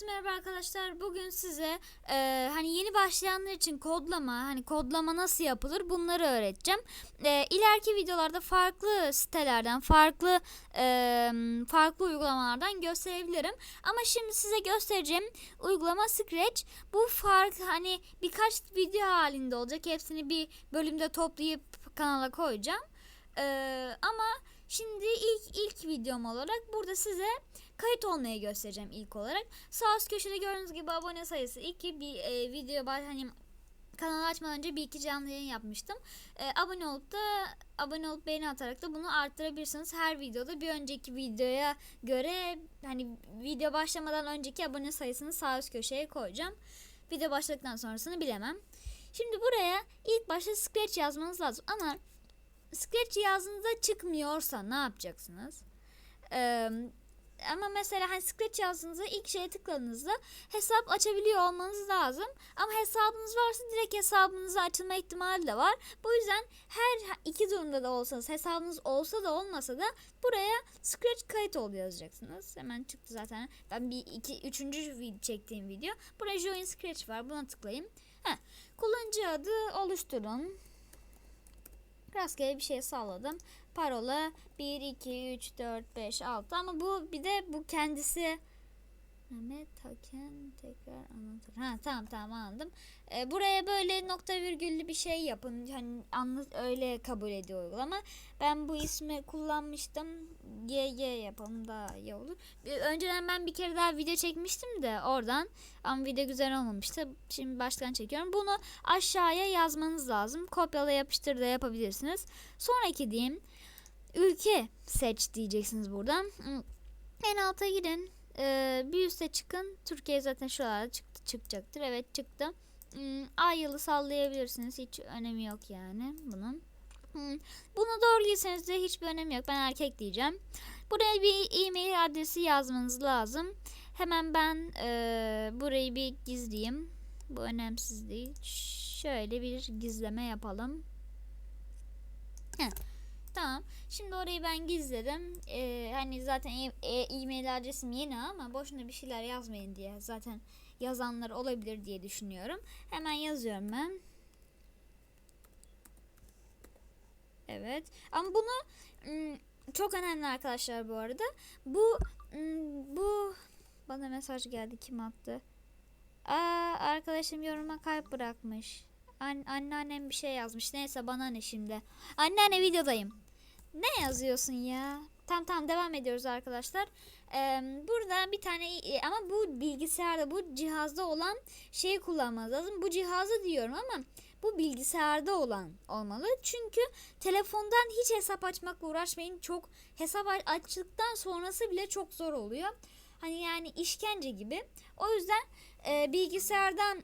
Herkese merhaba arkadaşlar. Bugün size e, hani yeni başlayanlar için kodlama, hani kodlama nasıl yapılır bunları öğreteceğim. E, ileriki videolarda farklı sitelerden, farklı e, farklı uygulamalardan gösterebilirim. Ama şimdi size göstereceğim uygulama Scratch. Bu fark hani birkaç video halinde olacak. Hepsini bir bölümde toplayıp kanala koyacağım. E, ama şimdi ilk ilk videom olarak burada size kayıt olmayı göstereceğim ilk olarak. Sağ üst köşede gördüğünüz gibi abone sayısı 2 bir e, video hani kanalı açmadan önce bir iki canlı yayın yapmıştım. E, abone olup da abone olup beğeni atarak da bunu arttırabilirsiniz. Her videoda bir önceki videoya göre hani video başlamadan önceki abone sayısını sağ üst köşeye koyacağım. Video başladıktan sonrasını bilemem. Şimdi buraya ilk başta Scratch yazmanız lazım ama Scratch yazdığınızda çıkmıyorsa ne yapacaksınız? Eee ama mesela hani Scratch yazdığınızda ilk şeye tıkladığınızda hesap açabiliyor olmanız lazım. Ama hesabınız varsa direkt hesabınıza açılma ihtimali de var. Bu yüzden her iki durumda da olsanız hesabınız olsa da olmasa da buraya Scratch kayıt ol yazacaksınız. Hemen çıktı zaten. Ben bir iki üçüncü video çektiğim video. Buraya Join Scratch var. Buna tıklayayım. Heh. Kullanıcı adı oluşturun. Rastgele bir şey salladım. Parola 1, 2, 3, 4, 5, 6 ama bu bir de bu kendisi Mehmet Haken tekrar anlatır. Ha tamam tamam anladım. Ee, buraya böyle nokta virgüllü bir şey yapın. Hani anlat öyle kabul ediyor uygulama. Ben bu ismi kullanmıştım. GG yapalım daha iyi olur. Ee, önceden ben bir kere daha video çekmiştim de oradan. Ama video güzel olmamıştı. Şimdi baştan çekiyorum. Bunu aşağıya yazmanız lazım. Kopyala yapıştır da yapabilirsiniz. Sonraki diyeyim. Ülke seç diyeceksiniz buradan. En alta gidin. Ee, bir üste çıkın. Türkiye zaten şuralarda çıktı, çıkacaktır. Evet çıktı. Hmm, ay yılı sallayabilirsiniz. Hiç önemi yok yani bunun. Hmm, Bunu doğru giyseniz de hiçbir önemi yok. Ben erkek diyeceğim. Buraya bir e-mail adresi yazmanız lazım. Hemen ben e, burayı bir gizleyeyim. Bu önemsiz değil. Şöyle bir gizleme yapalım. Heh. Tamam. Şimdi orayı ben gizledim. Ee, hani zaten e- e- e-mail adresim yeni ama boşuna bir şeyler yazmayın diye. Zaten yazanlar olabilir diye düşünüyorum. Hemen yazıyorum ben. Evet. Ama bunu çok önemli arkadaşlar bu arada. Bu bu bana mesaj geldi kim attı? Aa arkadaşım yoruma kalp bırakmış. An anneannem bir şey yazmış. Neyse bana ne şimdi. Anneanne videodayım. Ne yazıyorsun ya? Tamam tamam devam ediyoruz arkadaşlar. Ee, burada bir tane e, ama bu bilgisayarda bu cihazda olan şeyi kullanmanız lazım. Bu cihazı diyorum ama bu bilgisayarda olan olmalı. Çünkü telefondan hiç hesap açmakla uğraşmayın. Çok hesap açtıktan sonrası bile çok zor oluyor. Hani yani işkence gibi. O yüzden e, bilgisayardan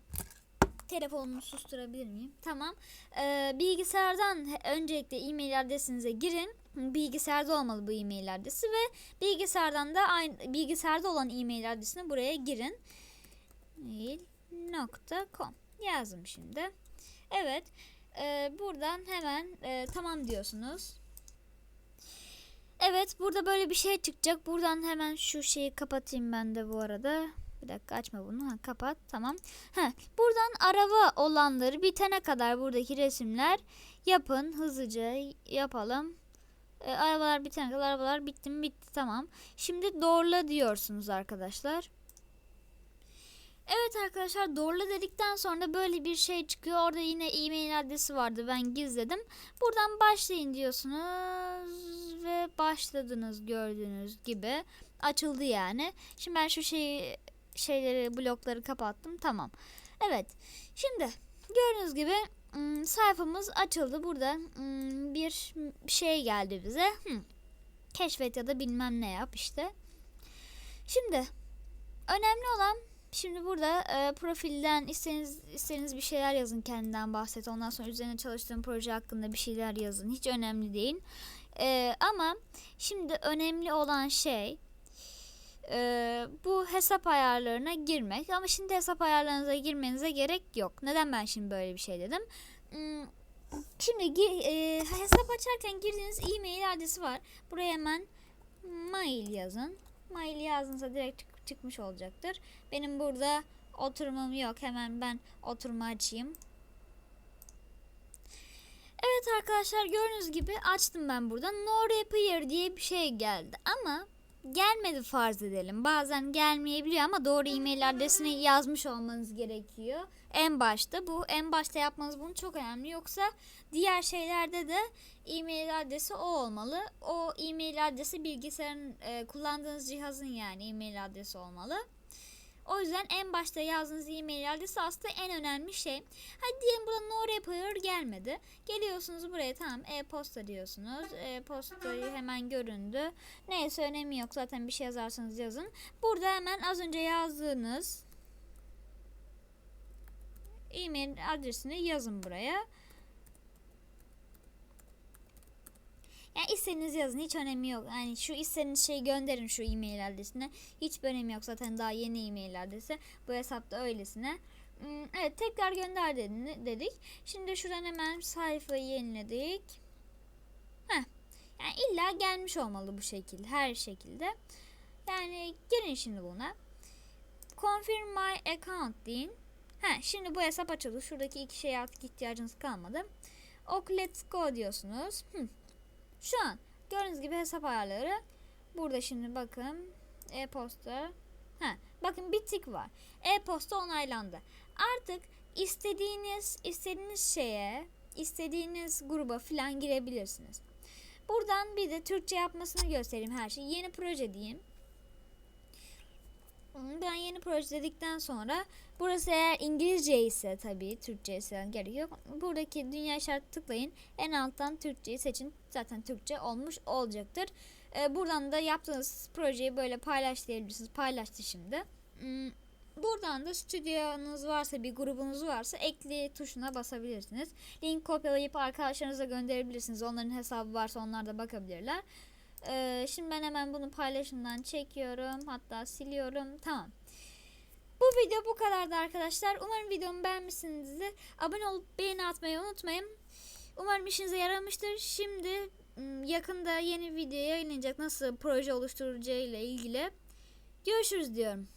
telefonumu susturabilir miyim? Tamam. Ee, bilgisayardan öncelikle e-mail adresinize girin. Bilgisayarda olmalı bu e-mail adresi ve bilgisayardan da aynı bilgisayarda olan e-mail adresine buraya girin. mail.com yazdım şimdi. Evet. E, buradan hemen e, tamam diyorsunuz. Evet burada böyle bir şey çıkacak. Buradan hemen şu şeyi kapatayım ben de bu arada. Bir dakika açma bunu. Ha, kapat. Tamam. Ha, buradan araba olanları bitene kadar buradaki resimler yapın. Hızlıca yapalım. E, arabalar bitene kadar arabalar bitti mi bitti tamam. Şimdi doğrula diyorsunuz arkadaşlar. Evet arkadaşlar doğrula dedikten sonra böyle bir şey çıkıyor. Orada yine e-mail adresi vardı. Ben gizledim. Buradan başlayın diyorsunuz ve başladınız gördüğünüz gibi. Açıldı yani. Şimdi ben şu şeyi şeyleri blokları kapattım. Tamam. Evet. Şimdi gördüğünüz gibi sayfamız açıldı. Burada bir şey geldi bize. Keşfet ya da bilmem ne yap işte. Şimdi önemli olan şimdi burada e, profilden istediğiniz, istediğiniz bir şeyler yazın kendinden bahset. Ondan sonra üzerine çalıştığım proje hakkında bir şeyler yazın. Hiç önemli değil. E, ama şimdi önemli olan şey e, bu hesap ayarlarına girmek. Ama şimdi hesap ayarlarınıza girmenize gerek yok. Neden ben şimdi böyle bir şey dedim? Hmm, Şimdi e, hesap açarken girdiğiniz e-mail adresi var. Buraya hemen mail yazın. Mail yazdığınızda direkt çıkmış olacaktır. Benim burada oturumum yok. Hemen ben oturumu açayım. Evet arkadaşlar gördüğünüz gibi açtım ben burada. No repair diye bir şey geldi ama gelmedi farz edelim. Bazen gelmeyebiliyor ama doğru e-mail adresini yazmış olmanız gerekiyor. En başta bu en başta yapmanız bunu çok önemli. Yoksa diğer şeylerde de e-mail adresi o olmalı. O e-mail adresi bilgisayarın e, kullandığınız cihazın yani e-mail adresi olmalı. O yüzden en başta yazdığınız e-mail adresi aslında en önemli şey. Hadi diyelim burada no repair gelmedi. Geliyorsunuz buraya tamam e-posta diyorsunuz. E-postayı hemen göründü. Neyse önemi yok zaten bir şey yazarsanız yazın. Burada hemen az önce yazdığınız e-mail adresini yazın buraya. Yani istediğiniz yazın hiç önemi yok. Yani şu istediğiniz şeyi gönderin şu e-mail adresine. Hiç önemi yok zaten daha yeni e-mail adresi. Bu hesapta öylesine. Hmm, Evet tekrar gönder dedi- dedik. Şimdi şuradan hemen sayfayı yeniledik. Heh. Yani illa gelmiş olmalı bu şekilde her şekilde. Yani girin şimdi buna. Confirm my account deyin. Ha, şimdi bu hesap açıldı. Şuradaki iki şeye artık ihtiyacınız kalmadı. Ok let's go diyorsunuz. Hı. Şu an gördüğünüz gibi hesap ayarları. Burada şimdi bakın e-posta. Ha, bakın bir tik var. E-posta onaylandı. Artık istediğiniz istediğiniz şeye, istediğiniz gruba filan girebilirsiniz. Buradan bir de Türkçe yapmasını göstereyim her şeyi. Yeni proje diyeyim. Ben yeni proje dedikten sonra burası eğer İngilizce ise tabii Türkçe ise gerek yok. Buradaki dünya işareti tıklayın. En alttan Türkçeyi seçin. Zaten Türkçe olmuş olacaktır. Ee, buradan da yaptığınız projeyi böyle paylaş diyebilirsiniz. Paylaştı şimdi. Hmm, Buradan da stüdyonuz varsa bir grubunuz varsa ekle tuşuna basabilirsiniz. Link kopyalayıp arkadaşlarınıza gönderebilirsiniz. Onların hesabı varsa onlar da bakabilirler. Ee, şimdi ben hemen bunu paylaşımdan çekiyorum. Hatta siliyorum. Tamam. Bu video bu kadardı arkadaşlar. Umarım videomu beğenmişsinizdir. Abone olup beğeni atmayı unutmayın. Umarım işinize yaramıştır. Şimdi yakında yeni video yayınlanacak nasıl proje oluşturulacağı ile ilgili görüşürüz diyorum.